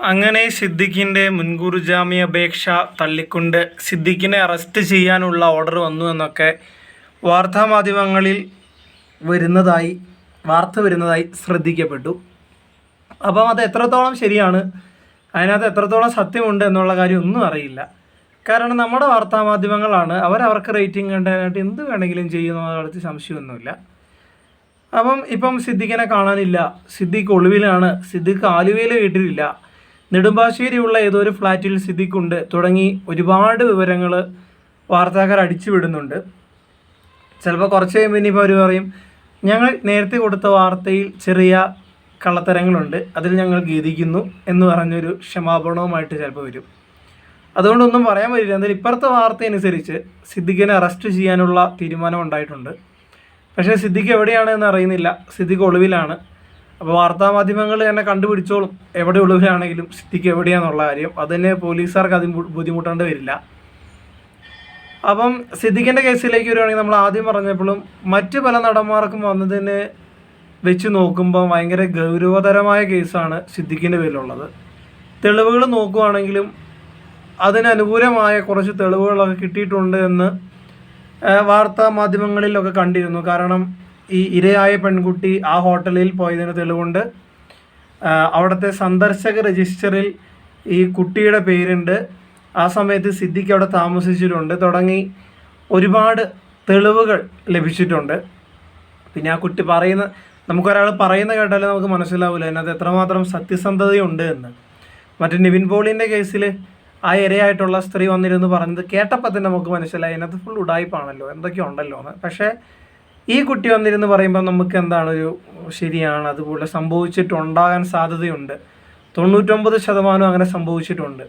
അങ്ങനെ സിദ്ദിഖിന്റെ മുൻകൂർ ജാമ്യാപേക്ഷ തള്ളിക്കൊണ്ട് സിദ്ദിഖിനെ അറസ്റ്റ് ചെയ്യാനുള്ള ഓർഡർ വന്നു എന്നൊക്കെ വാർത്താമാധ്യമങ്ങളിൽ വരുന്നതായി വാർത്ത വരുന്നതായി ശ്രദ്ധിക്കപ്പെട്ടു. അപ്പം അത് എത്രത്തോളം ശരിയാണ്? അതിനകത്ത് എത്രത്തോളം സത്യമുണ്ട് എന്നുള്ള കാര്യം ഒന്നും അറിയില്ല. കാരണം നമ്മുടെ വാർത്താമാധ്യമങ്ങളാണ് അവരവർക്ക് റേറ്റിംഗ് കണ്ടതിനായിട്ട് എന്ത് വേണമെങ്കിലും ചെയ്യുന്നതിനകത്ത് സംശയമൊന്നുമില്ല. അപ്പം ഇപ്പം സിദ്ദിഖിനെ കാണാനില്ല. സിദ്ദിഖ് ഒളിവിലാണ്. സിദ്ദിഖ് ആലുവയിലെ വീട്ടിലില്ല നെടുമ്പാശ്ശേരിയുള്ള ഏതോ ഒരു ഫ്ലാറ്റിൽ സിദ്ദിഖുണ്ട് തുടങ്ങി ഒരുപാട് വിവരങ്ങൾ വാർത്താക്കാർ അടിച്ചു വിടുന്നുണ്ട് ചിലപ്പോൾ കുറച്ച് കഴിയുമ്പോൾ ഇനിയിപ്പോൾ അവർ പറയും ഞങ്ങൾ നേരത്തെ കൊടുത്ത വാർത്തയിൽ ചെറിയ കള്ളത്തരങ്ങളുണ്ട് അതിൽ ഞങ്ങൾ ഖേദിക്കുന്നു എന്ന് പറഞ്ഞൊരു ക്ഷമാപണവുമായിട്ട് ചിലപ്പോൾ വരും. അതുകൊണ്ടൊന്നും പറയാൻ പറ്റില്ല. എന്തായാലും ഇപ്പുറത്തെ വാർത്ത അനുസരിച്ച് സിദ്ദിഖിനെ അറസ്റ്റ് ചെയ്യാനുള്ള തീരുമാനം ഉണ്ടായിട്ടുണ്ട്. പക്ഷേ സിദ്ദിഖ് എവിടെയാണ് എന്ന് അറിയുന്നില്ല. സിദ്ദിഖ് ഒളിവിലാണ്. അപ്പോൾ വാർത്താമാധ്യമങ്ങൾ തന്നെ കണ്ടുപിടിച്ചോളും. എവിടെ ഒളിവിലാണെങ്കിലും സിദ്ദിഖ് എവിടെയാണെന്നുള്ള കാര്യം. തന്നെ പോലീസുകാർക്ക് അതിന് ബുദ്ധിമുട്ടേണ്ടി വരില്ല. അപ്പം സിദ്ദിഖിന്റെ കേസിലേക്ക് വരുവാണെങ്കിൽ നമ്മൾ ആദ്യം പറഞ്ഞപ്പോഴും മറ്റ് പല നടന്മാർക്കും വന്നതിന് വെച്ച് നോക്കുമ്പോൾ ഭയങ്കര ഗൗരവതരമായ കേസാണ് സിദ്ദിഖിന്റെ പേരിലുള്ളത്. തെളിവുകൾ നോക്കുവാണെങ്കിലും അതിനനുകൂലമായ കുറച്ച് തെളിവുകളൊക്കെ കിട്ടിയിട്ടുണ്ട് എന്ന് വാർത്താ മാധ്യമങ്ങളിലൊക്കെ കണ്ടിരുന്നു. കാരണം ഈ ഇരയായ പെൺകുട്ടി ആ ഹോട്ടലിൽ പോയതിന് തെളിവുണ്ട്. അവിടുത്തെ സന്ദർശക രജിസ്റ്ററിൽ ഈ കുട്ടിയുടെ പേരുണ്ട്. ആ സമയത്ത് സിദ്ദിഖ് അവിടെ താമസിച്ചിട്ടുണ്ട്. തുടങ്ങി ഒരുപാട് തെളിവുകൾ ലഭിച്ചിട്ടുണ്ട്. പിന്നെ ആ കുട്ടി പറയുന്ന നമുക്കൊരാൾ പറയുന്ന കേട്ടാലേ നമുക്ക് മനസ്സിലാവില്ല അതിനകത്ത് എത്രമാത്രം സത്യസന്ധതയുണ്ട് എന്ന്. മറ്റേ നിവിൻ പോളിന്റെ കേസിൽ ആ ഇരയായിട്ടുള്ള സ്ത്രീ വന്നിരുന്ന് പറഞ്ഞത് കേട്ടപ്പോൾ തന്നെ നമുക്ക് മനസ്സിലായി അതിനകത്ത് ഫുൾ ഉടായ്പാണല്ലോ എന്തൊക്കെയോ ഉണ്ടല്ലോ എന്ന്. പക്ഷേ ഈ കുട്ടി വന്നിരുന്ന് പറയുമ്പോൾ നമുക്ക് എന്താണ് ഒരു ശരിയാണ്? അതുപോലെ സംഭവിച്ചിട്ടുണ്ടാകാൻ സാധ്യതയുണ്ട്. തൊണ്ണൂറ്റൊമ്പത് ശതമാനം അങ്ങനെ സംഭവിച്ചിട്ടുണ്ട്.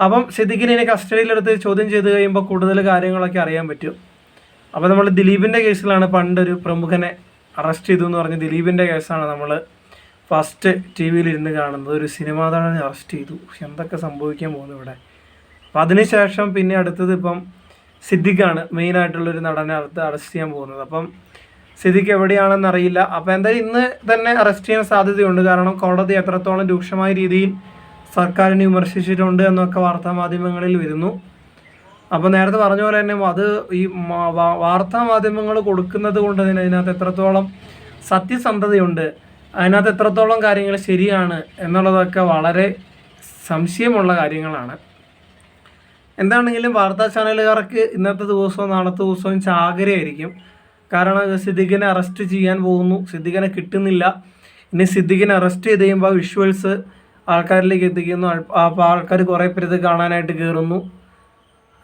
അപ്പം സിദ്ദിഖിനെ കസ്റ്റഡിയിലെടുത്ത് ചോദ്യം ചെയ്ത് കഴിയുമ്പോൾ കൂടുതൽ കാര്യങ്ങളൊക്കെ അറിയാൻ പറ്റും. അപ്പോൾ നമ്മൾ ദിലീപിന്റെ കേസിലാണ് പണ്ടൊരു പ്രമുഖനെ അറസ്റ്റ് ചെയ്തു എന്ന് പറഞ്ഞ് ദിലീപിന്റെ കേസാണ് നമ്മൾ ഫസ്റ്റ് ടി വിയിലിരുന്ന് കാണുന്നത്. ഒരു സിനിമാ നടനെ അറസ്റ്റ് ചെയ്തു. എന്തൊക്കെ സംഭവിക്കാൻ പോകുന്നു ഇവിടെ? അപ്പം അതിനുശേഷം പിന്നെ അടുത്തത് ഇപ്പം സിദ്ദിഖാണ് മെയിനായിട്ടുള്ളൊരു നടനെ അടുത്ത് അറസ്റ്റ് ചെയ്യാൻ പോകുന്നത്. അപ്പം സിദ്ദിഖ് എവിടെയാണെന്ന് അറിയില്ല. അപ്പോൾ എന്തായാലും ഇന്ന് തന്നെ അറസ്റ്റ് ചെയ്യാൻ സാധ്യതയുണ്ട്. കാരണം കോടതി എത്രത്തോളം രൂക്ഷമായ രീതിയിൽ സർക്കാരിനെ വിമർശിച്ചിട്ടുണ്ട് എന്നൊക്കെ വാർത്താ മാധ്യമങ്ങളിൽ വരുന്നു. അപ്പോൾ നേരത്തെ പറഞ്ഞ പോലെ തന്നെ അത് ഈ വാർത്താ മാധ്യമങ്ങൾ കൊടുക്കുന്നത് കൊണ്ട് തന്നെ അതിനകത്ത് എത്രത്തോളം സത്യസന്ധതയുണ്ട് അതിനകത്ത് എത്രത്തോളം കാര്യങ്ങൾ ശരിയാണ് എന്നുള്ളതൊക്കെ വളരെ സംശയമുള്ള കാര്യങ്ങളാണ്. എന്താണെങ്കിലും വാർത്താ ചാനലുകാർക്ക് ഇന്നത്തെ ദിവസവും നാളത്തെ ദിവസവും ചാകരയായിരിക്കും. കാരണം സിദ്ദിഖിനെ അറസ്റ്റ് ചെയ്യാൻ പോകുന്നു. സിദ്ദിഖിനെ കിട്ടുന്നില്ല. ഇനി സിദ്ദിഖിനെ അറസ്റ്റ് ചെയ്ത് കഴിയുമ്പോൾ വിഷ്വൽസ് ആൾക്കാരിലേക്ക് എത്തിക്കുന്നു. അപ്പോൾ ആൾക്കാർ കുറേ പേര് കാണാനായിട്ട് കയറുന്നു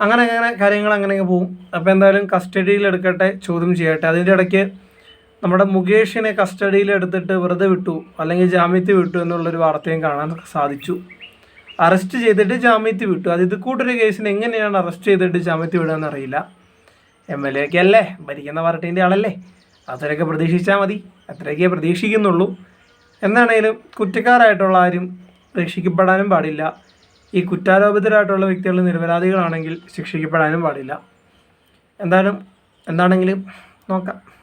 അങ്ങനെ അങ്ങനെ കാര്യങ്ങൾ അങ്ങനെയൊക്കെ പോകും. അപ്പോൾ എന്തായാലും കസ്റ്റഡിയിൽ എടുക്കട്ടെ ചോദ്യം ചെയ്യട്ടെ. അതിന്റെ ഇടയ്ക്ക് നമ്മുടെ മുകേഷിനെ കസ്റ്റഡിയിൽ എടുത്തിട്ട് വെറുതെ വിട്ടു അല്ലെങ്കിൽ ജാമ്യത്തിൽ വിട്ടു എന്നുള്ളൊരു വാർത്തയും കാണാൻ സാധിച്ചു. അറസ്റ്റ് ചെയ്തിട്ട് ജാമ്യത്തിൽ വിട്ടു. അത് ഇത് കൂട്ടൊരു കേസിന് എങ്ങനെയാണ് അറസ്റ്റ് ചെയ്തിട്ട് ജാമ്യത്തിൽ വിടുക എന്നറിയില്ല. എം എൽ എ ഒക്കെ അല്ലേ? ഭരിക്കുന്ന പാർട്ടീന്റെ ആളല്ലേ? അത്രയൊക്കെ പ്രതീക്ഷിച്ചാൽ മതി. അത്രയൊക്കെ പ്രതീക്ഷിക്കുന്നുള്ളൂ. എന്നാണേലും കുറ്റക്കാരായിട്ടുള്ള ആരും രക്ഷിക്കപ്പെടാനും പാടില്ല. ഈ കുറ്റാരോപിതരായിട്ടുള്ള വ്യക്തികൾ നിരപരാധികളാണെങ്കിൽ ശിക്ഷിക്കപ്പെടാനും പാടില്ല. എന്തായാലും എന്താണെങ്കിലും നോക്കാം.